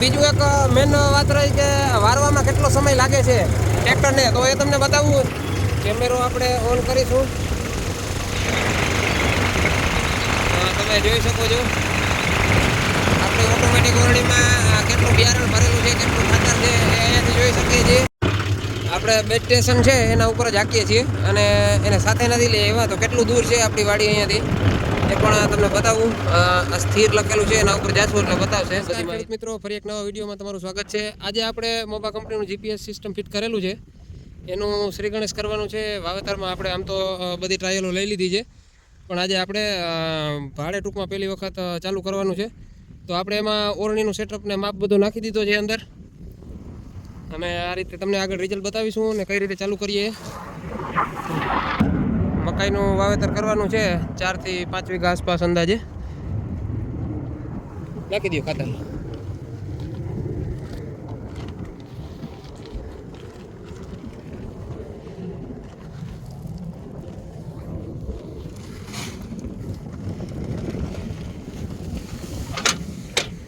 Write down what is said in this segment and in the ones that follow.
બીજું એક મેન વાત રહી કે વારવામાં કેટલો સમય લાગે છે ટ્રેક્ટરને? તો એ તમને બતાવવું કેમેરો આપણે ઓન કરીશું. તમે જોઈ શકો છો. આપણે ઓટોમેટિક ઓરડીમાં કેટલું બિયારણ ભરેલું છે, કેટલું ખાતર છે, એ અહીંયાથી જોઈ શકીએ છીએ. આપણે બે સ્ટેશન છે, એના ઉપર જ હાકીએ છીએ. અને એને સાથે નથી લઈએ એવા તો કેટલું દૂર છે આપણી વાડી અહીંયાથી? એ પણ તમને બતાવું. સ્થિર લખેલું છે એના ઉપર જાશું એટલે બતાવશે. મિત્રો ફરી એક નવા વિડીયોમાં તમારું સ્વાગત છે. આજે આપણે મોબા કંપનીનું જીપીએસ સિસ્ટમ ફિટ કરેલું છે. એનું શ્રી ગણેશ કરવાનું છે. વાવેતરમાં આપણે આમ તો બધી ટ્રાયલો લઈ લીધી છે. પણ આજે આપણે ભાડે ટૂંકમાં પહેલી વખત ચાલુ કરવાનું છે. તો આપણે એમાં ઓરણીનું સેટઅપ ને માપ બધું નાખી દીધો છે અંદર. અને આ રીતે તમને આગળ રિઝલ્ટ બતાવીશું ને કઈ રીતે ચાલુ કરીએ. મકાઈનું વાવેતર કરવાનું છે ચારથી પાંચ વીઘા આસપાસ અંદાજે. નાખી દો ખાતર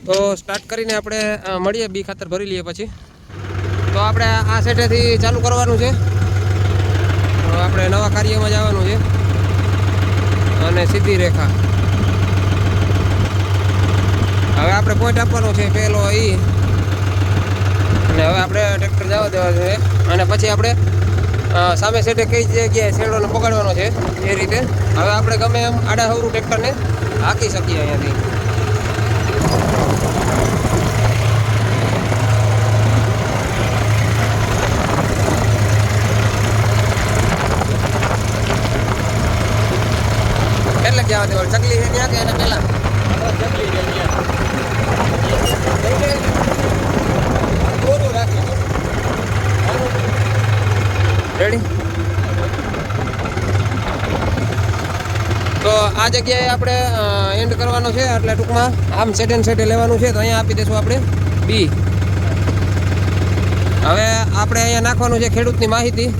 તો સ્ટાર્ટ કરીને આપણે મળીએ બી ખાતર ભરી લઈએ પછી. તો આપણે આ સેટેથી ચાલુ કરવાનું છે. આપણે નવા કાર્યમાં જવાનું છે. અને સીધી રેખા. હવે આપણે પોઈન્ટ આપવાનો છે પહેલો એ અને હવે આપણે ટ્રેક્ટર જવા દેવા છે. અને પછી આપણે સામે સેટે કઈ જગ્યાએ શેડોને પકડવાનો છે એ રીતે. હવે આપણે ગમે એમ આડા હવરું ટ્રેક્ટરને હાંકી શકીએ અહીંયાથી. એટલે જવા દેવાનું ચકલી છે ત્યાં કે એને તો આ જગ્યાએ આપણે એન્ડ કરવાનો છે, એટલે ટૂંકમાં આમ સેટે એન્ડ સેટે લેવાનું છે, તો અહીંયા આપી દઈશું આપણે બી હવે આપણે અહીંયા નાખવાનું છે ખેડૂતની માહિતી.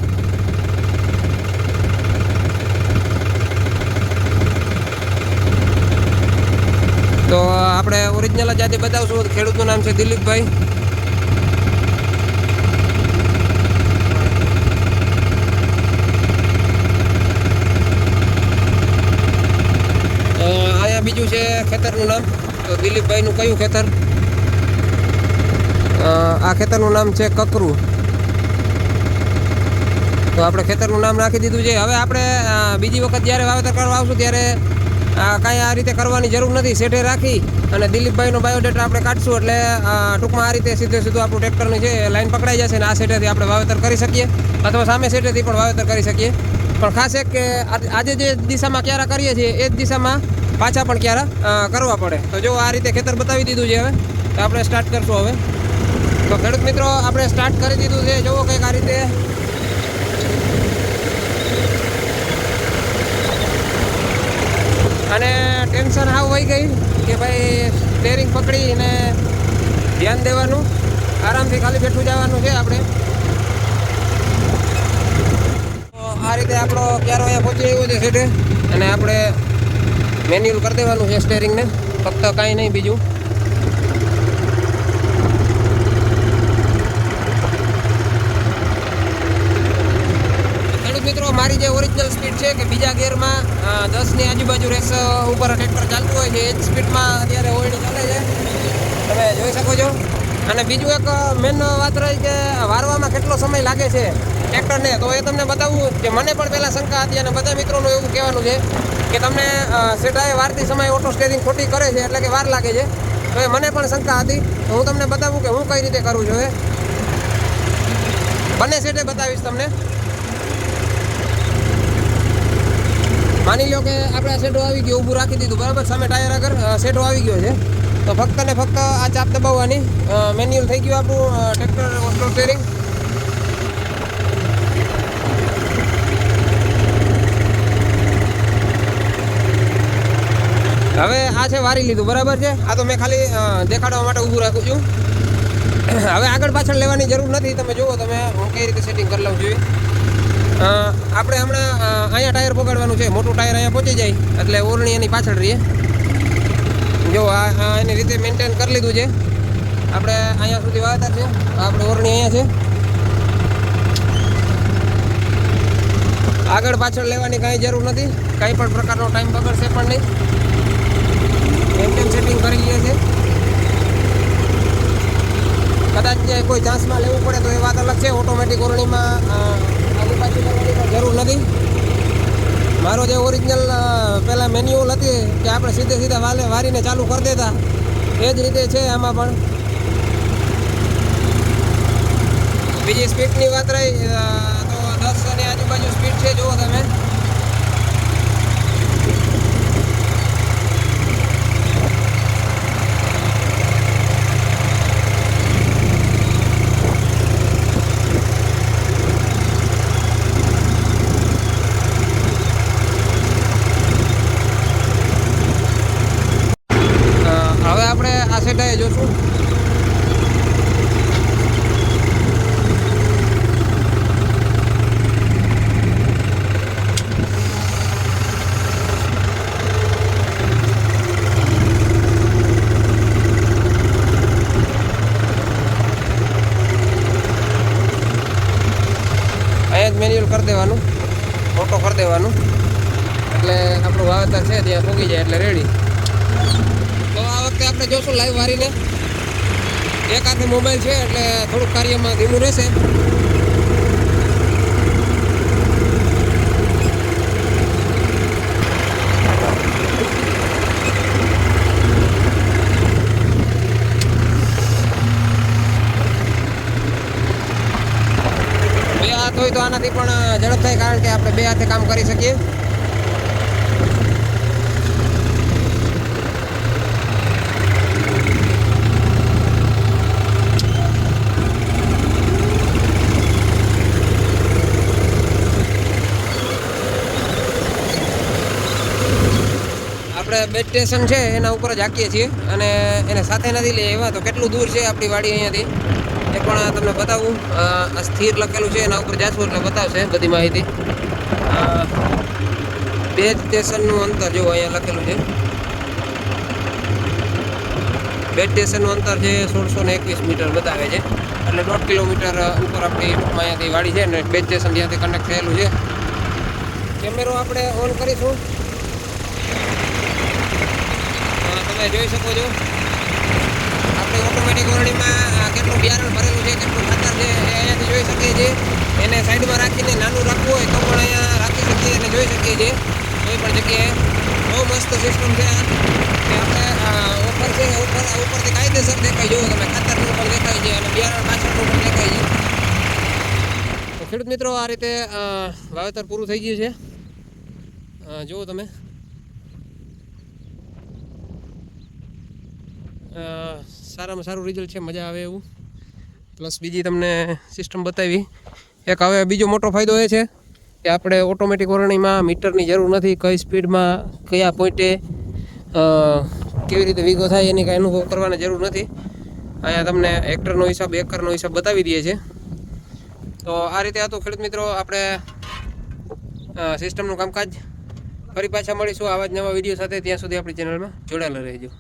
તો આપણે ઓરિજિનલ જ આજે બતાવશું. ખેડૂતનું નામ છે દિલીપભાઈ. અહીંયા બીજું છે ખેતરનું નામ. તો દિલીપભાઈનું કયું ખેતર? આ ખેતરનું નામ છે કકરું. તો આપણે ખેતરનું નામ રાખી દીધું છે. હવે આપણે બીજી વખત જ્યારે વાવેતર કરવા આવશું ત્યારે કાંઈ આ રીતે કરવાની જરૂર નથી. સેઠે રાખી અને દિલીપભાઈનો બાયોડેટા આપણે કાઢશું એટલે ટૂંકમાં આ રીતે સીધે સીધું આપણું ટ્રેક્ટરની જે લાઈન પકડાઈ જશે અને આ સેટેથી આપણે વાવેતર કરી શકીએ અથવા સામે સેટેથી પણ વાવેતર કરી શકીએ. પણ ખાસ એક કે આજ- આજે જે દિશામાં ક્યારા કરીએ છીએ, એ જ દિશામાં પાછા પણ ક્યારા કરવા પડે. તો જો આ રીતે ખેતર બતાવી દીધું છે હવે, તો આપણે સ્ટાર્ટ કરશું હવે. તો ખેડૂત મિત્રો, આપણે સ્ટાર્ટ કરી દીધું છે. જુઓ કંઈક આ રીતે અને ટેન્શન હાવ વહી ગઈ કે ભાઈ સ્ટેરિંગ પકડીને ધ્યાન દેવાનું. આરામથી ખાલી બેઠું જવાનું છે આપણે. આ રીતે આપણો ક્યારો અહીંયા પહોંચી આવ્યો છે સેટે અને આપણે મેન્યુઅલ કરી દેવાનું છે સ્ટેરિંગને ફક્ત કાંઈ નહીં બીજું. મારી જે ઓરિજિનલ સ્પીડ છે કે બીજા ગેરમાં દસની આજુબાજુ રેસ ઉપર ટ્રેક્ટર ચાલતું હોય છે, એ જ સ્પીડમાં અત્યારે ઓરડી ચાલે છે. તમે જોઈ શકો છો. અને બીજું એક મેન વાત રહી કે વારવામાં કેટલો સમય લાગે છે ટ્રેક્ટરને તો એ તમને બતાવવું કે મને પણ પહેલાં શંકા હતી અને બધા મિત્રોનું એવું કહેવાનું છે કે તમને સીધાએ વારતી સમય ઓટો સ્ટેરિંગ ખોટી કરે છે, એટલે કે વાર લાગે છે. તો એ મને પણ શંકા હતી. તો હું તમને બતાવું કે હું કઈ રીતે કરું છું એ. બંને સેટે બતાવીશ તમને. માની લો કે આપણે સેટો આવી ગયો ઊભું રાખી દીધું બરાબર? સામે ટાયર આગળ સેટો આવી ગયો છે. તો ફક્ત ને ફક્ત આ ચાપ દબાવવાની મેન્યુઅલ થઈ ગયું આપણું ટ્રેક્ટર ઓસ્ટ્રો સ્ટેરિંગ હવે આ છે વારી લીધું બરાબર છે? આ તો મેં ખાલી દેખાડવા માટે ઊભું રાખું છું. હવે આગળ પાછળ લેવાની જરૂર નથી તમે જુઓ તમે હું કઈ રીતે સેટિંગ કરી લઉં અ, આપણે હમણાં અહીંયા ટાયર પકડવાનું છે. મોટું ટાયર અહીંયા પહોંચી જાય. એટલે ઓરણી એની પાછળ રહીએ. જો, આ એની રીતે મેન્ટેન કરી લીધું છે. આપણે અહીંયા સુધી વાવતા છે. આપણે ઓરણી અહીંયા છે. આગળ પાછળ લેવાની કાંઈ જરૂર નથી. કાંઈ પણ પ્રકારનો ટાઈમ બગડશે પણ નહીં. મેન્ટેન સેટિંગ કરી લઈએ છે. કદાચ કોઈ ચાન્સમાં લેવું પડે તો એ વાત અલગ છે. ઓટોમેટિક ઓરણીમાં અ, આગળ પાછળ કરવાની પણ જરૂર નથી મારો જે ઓરિજિનલ પહેલાં મેન્યુઅલ હતી કે આપણે સીધે સીધા વાલે વારીને ચાલુ કરી દેતા. એ જ રીતે છે આમાં પણ. બીજી સ્પીડની વાત રહી તો દસ અને આજુબાજુ સ્પીડ છે, જુઓ તમે અ, હવે આપણે આ સેટાએ જોશું અહીંયા જ મેન્યુઅલ કરી દેવાનું. ઓટો કરી દેવાનું. એટલે આપણું વાવેતર છે, ત્યાં પૂગી જાય એટલે રેડી તો આ વખતે આપણે જોશું લાઈવ વારીને. એક હાથે મોબાઈલ છે, એટલે થોડુંક કાર્યમાં ધીમું રહેશે. હાથ હોય તો આનાથી પણ ઝડપ થાય કારણ કે આપણે બે હાથે કામ કરી શકીએ. આપણે બેટ સ્ટેશન છે, એના ઉપર જ હાકીએ છીએ અને એને સાથે નથી લઈ આવ્યા તો કેટલું દૂર છે આપણી વાડી અહીંયાથી? એ પણ તમને બતાવું. સ્થિર લખેલું છે, એના ઉપર જાશું એટલે બતાવશે બધી માહિતી. બે સ્ટેશનનું અંતર જો અહીંયા લખેલું છે. બે સ્ટેશનનું અંતર છે, સોળસો ને એકવીસ મીટર બતાવે છે. એટલે દોઢ કિલોમીટર ઉપર આપણી અહીંયાથી વાડી છે ને બે સ્ટેશન ત્યાંથી કનેક્ટ થયેલું છે. કેમેરો આપણે ઓન કરીશું. તમે જોઈ શકો છો. આપણે ઓટોમેટિક ઓરડીમાં કેટલું બિયારણ ભરેલું છે, કેટલું ખાતર છે, એ અહીંયાથી જોઈ શકીએ છીએ. એને સાઈડમાં રાખીને નાનું રાખવું હોય તો પણ અહીંયા રાખી શકીએ અને જોઈ શકીએ છીએ. કોઈ પણ જગ્યાએ. બહુ મસ્ત સિસ્ટમ છે કે આપણે ઓફર છે, ઉપર, ઉપરથી કાયદેસર દેખાય. જુઓ તમે, ખાતરનું પણ દેખાય છે અને બિયારણ પાછળનું પણ દેખાય છે. ખેડૂત મિત્રો, આ રીતે વાવેતર પૂરું થઈ ગયું છે. જુઓ તમે. સારામાં સારું રિઝલ્ટ છે, મજા આવે એવું. પ્લસ બીજી તમને સિસ્ટમ બતાવી. એક હવે બીજો મોટો ફાયદો એ છે કે આપણે ઓટોમેટિક ઓરણીમાં મીટરની જરૂર નથી, કઈ સ્પીડમાં કયા પોઈન્ટે કેવી રીતે વીગો થાય એની કાંઈ અનુભવ કરવાની જરૂર નથી. અહીંયા તમને હેક્ટરનો હિસાબ એકરનો હિસાબ બતાવી દઈએ છે તો આ રીતે હતું ખેડૂત મિત્રો આપણે સિસ્ટમનું કામકાજ ફરી પાછા મળીશું આવા જ નવા વીડિયો સાથે. ત્યાં સુધી આપણી ચેનલમાં જોડાયેલા રહેજો.